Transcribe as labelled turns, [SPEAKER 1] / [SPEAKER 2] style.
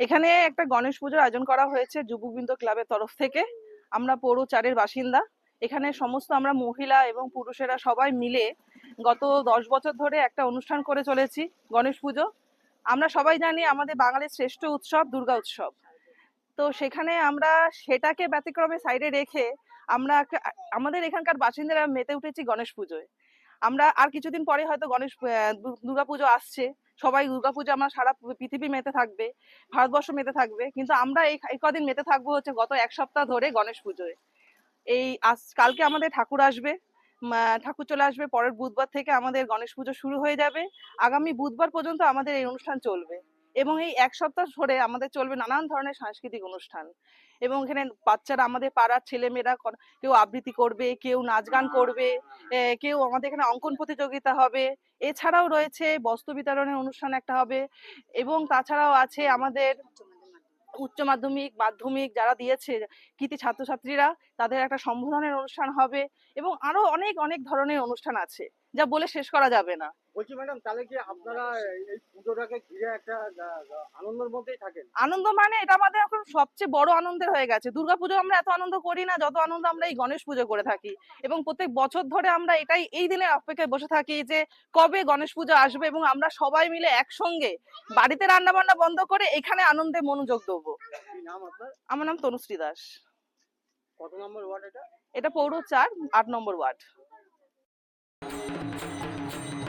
[SPEAKER 1] এখানে একটা গণেশ পুজোর আয়োজন করা হয়েছে যুববৃন্দ ক্লাবের তরফ থেকে। আমরা পৌর চারের বাসিন্দা। এখানে সমস্ত আমরা মহিলা এবং পুরুষেরা সবাই মিলে গত দশ বছর ধরে একটা অনুষ্ঠান করে চলেছি গণেশ পুজো। আমরা সবাই জানি আমাদের বাঙালির শ্রেষ্ঠ উৎসব দুর্গা উৎসব। তো সেখানে আমরা সেটাকে ব্যতিক্রমে সাইডে রেখে আমরা আমাদের এখানকার বাসিন্দারা মেতে উঠেছি গণেশ পুজোয়। আমরা আর কিছুদিন পরে হয়তো গণেশ দুর্গাপুজো আসছে। সবাই দুর্গাপুজো আমরা সারা পৃথিবী মেতে থাকবে, ভারতবর্ষ মেতে থাকবে, কিন্তু আমরা এই কদিন মেতে থাকব হচ্ছে গত এক সপ্তাহ ধরে গণেশ পুজোয়। এই আজ, কালকে আমাদের ঠাকুর আসবে ঠাকুর চলে আসবে, পরের বুধবার থেকে আমাদের গণেশ পুজো শুরু হয়ে যাবে। আগামী বুধবার পর্যন্ত আমাদের এই অনুষ্ঠান চলবে। এবং এই এক সপ্তাহ ধরে আমাদের চলবে নানান ধরনের সাংস্কৃতিক অনুষ্ঠান। এবং এখানে বাচ্চারা আমাদের পাড়ার ছেলেমেয়েরা কেউ আবৃত্তি করবে, কেউ নাচ গান করবে কেউ আমাদের এখানে অঙ্কন প্রতিযোগিতা হবে। এছাড়াও রয়েছে বস্ত্র বিতরণের অনুষ্ঠান একটা হবে। এবং তাছাড়াও আছে আমাদের উচ্চ মাধ্যমিক মাধ্যমিক যারা দিয়েছে কৃতি ছাত্রছাত্রীরা, তাদের একটা সম্বোধনের অনুষ্ঠান হবে। এবং আরও অনেক অনেক ধরনের অনুষ্ঠান আছে। যা বলে শেষ করা যাবে না।
[SPEAKER 2] বলছি ম্যাডাম তাহলে কি আপনারা এই পুজোটাকে ঘিরে একটা আনন্দের মধ্যেই থাকেন?
[SPEAKER 1] আনন্দ মানে এটা আমাদের এখন সবচেয়ে বড় আনন্দের হয়ে গেছে। দুর্গাপুজো আমরা এত আনন্দ করি না যত আনন্দ আমরা এই গণেশ পুজো করে থাকি। এবং প্রত্যেক বছর ধরে আমরা এটাই এই দিনের অপেক্ষায় বসে থাকি যে কবে গণেশ পুজো আসবে এবং আমরা সবাই মিলে একসঙ্গে বাড়িতে রান্না বান্না বন্ধ করে এখানে আনন্দে মনোযোগ দেবো।
[SPEAKER 2] নাম আপনার?
[SPEAKER 1] আমার নাম তনুশ্রী দাস।
[SPEAKER 2] কত নম্বর ওয়ার্ড এটা?
[SPEAKER 1] এটা পৌর চার আট নম্বর ওয়ার্ড। Thank you.